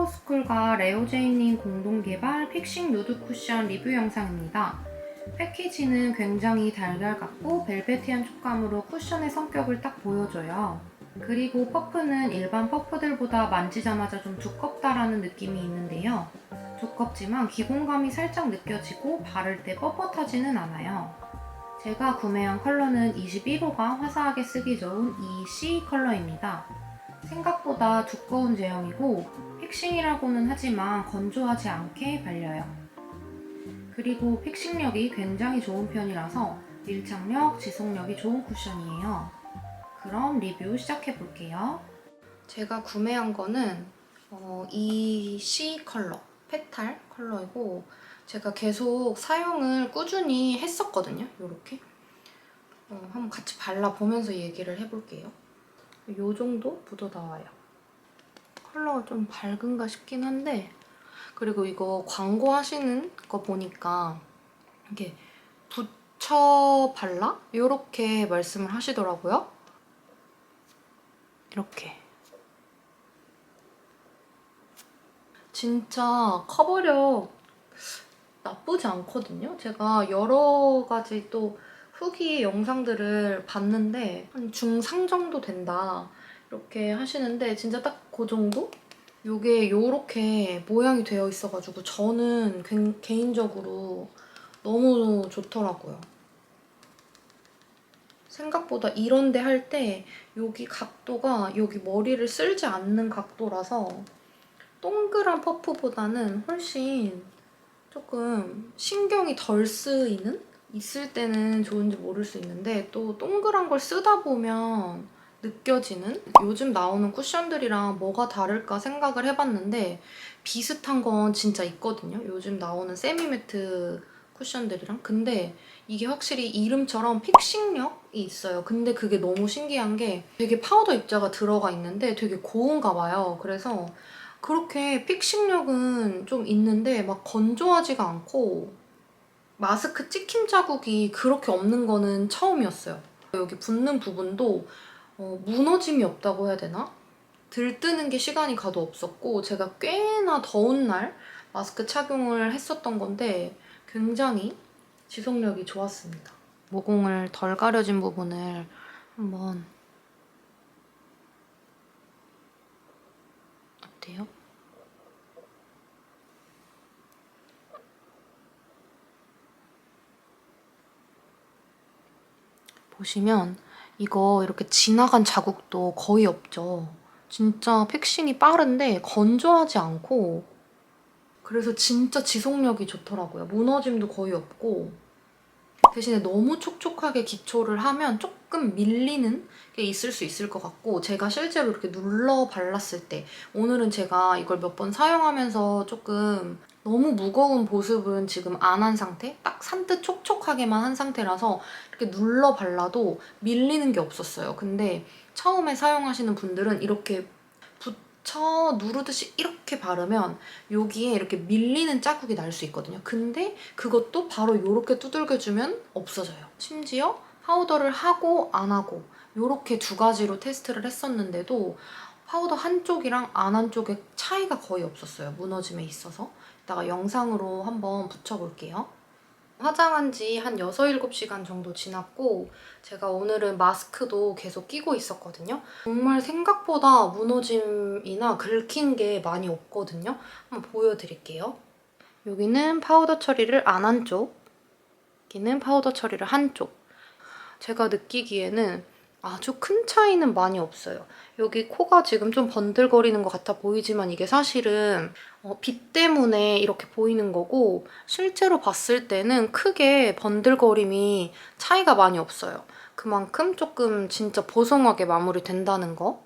슈퍼스쿨과 레오제이님 공동 개발 픽싱 누드 쿠션 리뷰 영상입니다. 패키지는 굉장히 달걀 같고 벨베티한 촉감으로 쿠션의 성격을 딱 보여줘요. 그리고 퍼프는 일반 퍼프들보다 만지자마자 좀 두껍다라는 느낌이 있는데요. 두껍지만 기공감이 살짝 느껴지고 바를 때 뻣뻣하지는 않아요. 제가 구매한 컬러는 21호가 화사하게 쓰기 좋은 이 C 컬러입니다. 생각보다 두꺼운 제형이고 픽싱이라고는 하지만 건조하지 않게 발려요. 그리고 픽싱력이 굉장히 좋은 편이라서 밀착력, 지속력이 좋은 쿠션이에요. 그럼 리뷰 시작해 볼게요. 제가 구매한 거는 어, 이 C 컬러, 페탈 컬러이고 제가 계속 사용을 꾸준히 했었거든요. 이렇게 어, 한번 같이 발라보면서 얘기를 해볼게요. 이 정도 묻어 나와요. 컬러가 좀 밝은가 싶긴 한데 그리고 이거 광고 하시는 거 보니까 이게 붙여 발라? 이렇게 말씀을 하시더라고요. 이렇게. 진짜 커버력 나쁘지 않거든요. 제가 여러 가지 또 후기 영상들을 봤는데 한 중상 정도 된다 이렇게 하시는데 진짜 딱 그 정도? 요게 요렇게 모양이 되어 있어가지고 저는 개- 개인적으로 너무 좋더라고요. 생각보다 이런데 할 때 여기 각도가 여기 머리를 쓸지 않는 각도라서 동그란 퍼프보다는 훨씬 조금 신경이 덜 쓰이는? 있을 때는 좋은지 모를 수 있는데 또 동그란 걸 쓰다 보면 느껴지는? 요즘 나오는 쿠션들이랑 뭐가 다를까 생각을 해봤는데 비슷한 건 진짜 있거든요. 요즘 나오는 세미매트 쿠션들이랑. 근데 이게 확실히 이름처럼 픽싱력이 있어요. 근데 그게 너무 신기한 게 되게 파우더 입자가 들어가 있는데 되게 고운가 봐요. 그래서 그렇게 픽싱력은 좀 있는데 막 건조하지가 않고 마스크 찍힘 자국이 그렇게 없는 거는 처음이었어요. 여기 붙는 부분도 어, 무너짐이 없다고 해야 되나? 들뜨는 게 시간이 가도 없었고 제가 꽤나 더운 날 마스크 착용을 했었던 건데 굉장히 지속력이 좋았습니다. 모공을 덜 가려진 부분을 한번 어때요? 보시면 이거 이렇게 지나간 자국도 거의 없죠. 진짜 픽싱이 빠른데 건조하지 않고 그래서 진짜 지속력이 좋더라고요. 무너짐도 거의 없고 대신에 너무 촉촉하게 기초를 하면 조금 밀리는 게 있을 수 있을 것 같고 제가 실제로 이렇게 눌러 발랐을 때 오늘은 제가 이걸 몇 번 사용하면서 조금 너무 무거운 보습은 지금 안 한 상태? 딱 산뜻 촉촉하게만 한 상태라서 이렇게 눌러 발라도 밀리는 게 없었어요. 근데 처음에 사용하시는 분들은 이렇게 붙여 누르듯이 이렇게 바르면 여기에 이렇게 밀리는 자국이 날 수 있거든요. 근데 그것도 바로 이렇게 두들겨주면 없어져요. 심지어 파우더를 하고 안 하고 이렇게 두 가지로 테스트를 했었는데도 파우더 한쪽이랑 안 한쪽의 차이가 거의 없었어요. 무너짐에 있어서. 이따가 영상으로 한번 붙여볼게요. 화장한 지 한 6, 7시간 정도 지났고 제가 오늘은 마스크도 계속 끼고 있었거든요. 정말 생각보다 무너짐이나 긁힌 게 많이 없거든요. 한번 보여드릴게요. 여기는 파우더 처리를 안 한 쪽, 여기는 파우더 처리를 한 쪽. 제가 느끼기에는 아주 큰 차이는 많이 없어요. 여기 코가 지금 좀 번들거리는 것 같아 보이지만 이게 사실은 어, 빛 때문에 이렇게 보이는 거고 실제로 봤을 때는 크게 번들거림이 차이가 많이 없어요. 그만큼 조금 진짜 보송하게 마무리된다는 거.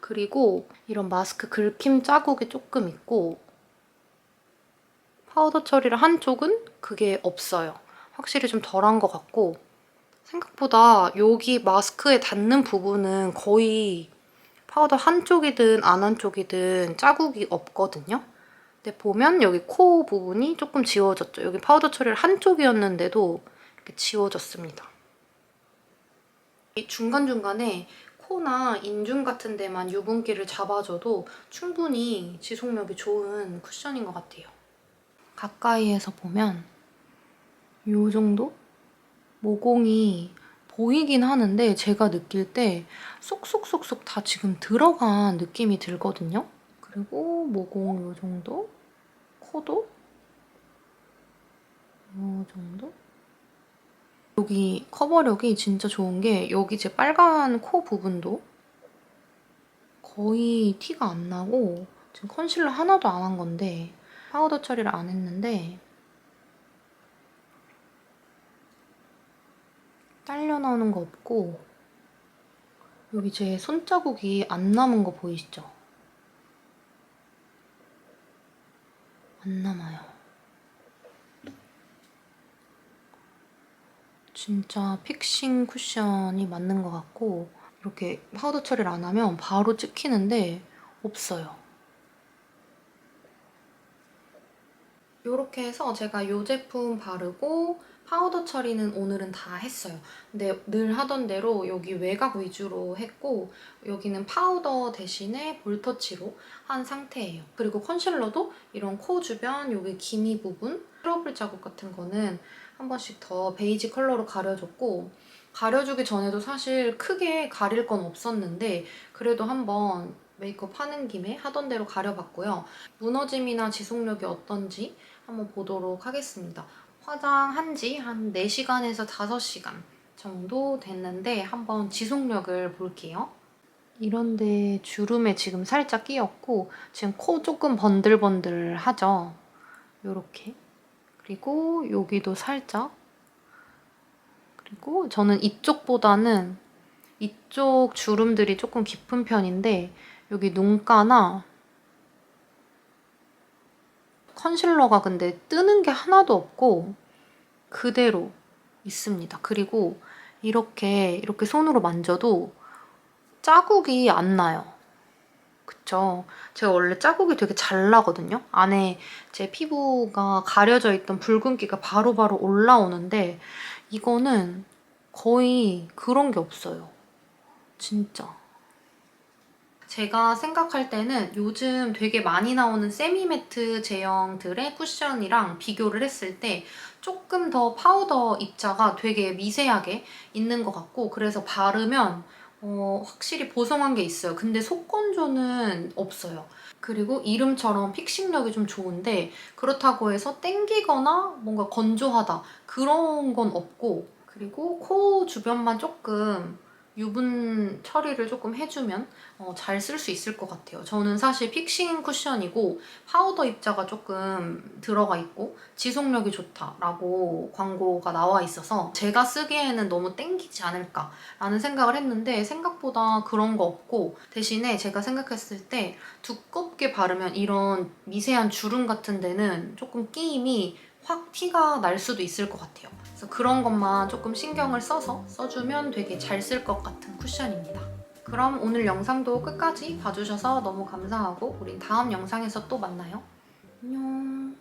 그리고 이런 마스크 긁힘 자국이 조금 있고 파우더 처리를 한 쪽은 그게 없어요. 확실히 좀 덜한 것 같고 생각보다 여기 마스크에 닿는 부분은 거의 파우더 한쪽이든 안 한쪽이든 자국이 없거든요. 근데 보면 여기 코 부분이 조금 지워졌죠. 여기 파우더 처리를 한쪽이었는데도 이렇게 지워졌습니다. 이 중간중간에 코나 인중 같은 데만 유분기를 잡아줘도 충분히 지속력이 좋은 쿠션인 것 같아요. 가까이에서 보면 이 정도? 모공이 보이긴 하는데 제가 느낄 때 쏙쏙쏙쏙 다 지금 들어간 느낌이 들거든요. 그리고 모공 이 정도? 코도 이 정도? 여기 커버력이 진짜 좋은 게 여기 제 빨간 코 부분도 거의 티가 안 나고 지금 컨실러 하나도 안 한 건데 파우더 처리를 안 했는데 딸려 나오는 거 없고 여기 제 손자국이 안 남은 거 보이시죠? 안 남아요. 진짜 픽싱 쿠션이 맞는 것 같고 이렇게 파우더 처리를 안 하면 바로 찍히는데 없어요. 이렇게 해서 제가 이 제품 바르고 파우더 처리는 오늘은 다 했어요. 근데 늘 하던 대로 여기 외곽 위주로 했고 여기는 파우더 대신에 볼터치로 한 상태예요. 그리고 컨실러도 이런 코 주변 여기 기미 부분 트러블 자국 같은 거는 한 번씩 더 베이지 컬러로 가려줬고 가려주기 전에도 사실 크게 가릴 건 없었는데 그래도 한번 메이크업 하는 김에 하던 대로 가려봤고요. 무너짐이나 지속력이 어떤지 한번 보도록 하겠습니다. 화장한 지 한 4시간에서 5시간 정도 됐는데 한번 지속력을 볼게요. 이런데 주름에 지금 살짝 끼었고 지금 코 조금 번들번들 하죠? 요렇게. 그리고 여기도 살짝. 그리고 저는 이쪽보다는 이쪽 주름들이 조금 깊은 편인데 여기 눈가나 컨실러가 근데 뜨는 게 하나도 없고 그대로 있습니다. 그리고 이렇게 이렇게 손으로 만져도 자국이 안 나요. 그쵸? 제가 원래 자국이 되게 잘 나거든요. 안에 제 피부가 가려져 있던 붉은기가 바로바로 올라오는데 이거는 거의 그런 게 없어요. 진짜. 제가 생각할 때는 요즘 되게 많이 나오는 세미매트 제형들의 쿠션이랑 비교를 했을 때 조금 더 파우더 입자가 되게 미세하게 있는 것 같고 그래서 바르면 어, 확실히 보송한 게 있어요. 근데 속건조는 없어요. 그리고 이름처럼 픽싱력이 좀 좋은데 그렇다고 해서 땡기거나 뭔가 건조하다 그런 건 없고 그리고 코 주변만 조금 유분 처리를 조금 해주면 어, 잘쓸 수 있을 것 같아요. 저는 사실 픽싱 쿠션이고 파우더 입자가 조금 들어가 있고 지속력이 좋다라고 광고가 나와 있어서 제가 쓰기에는 너무 땡기지 않을까라는 생각을 했는데 생각보다 그런 거 없고 대신에 제가 생각했을 때 두껍게 바르면 이런 미세한 주름 같은 데는 조금 끼임이 확 티가 날 수도 있을 것 같아요. 그래서 그런 것만 조금 신경을 써서 써주면 되게 잘 쓸 것 같은 쿠션입니다. 그럼 오늘 영상도 끝까지 봐주셔서 너무 감사하고 우린 다음 영상에서 또 만나요. 안녕.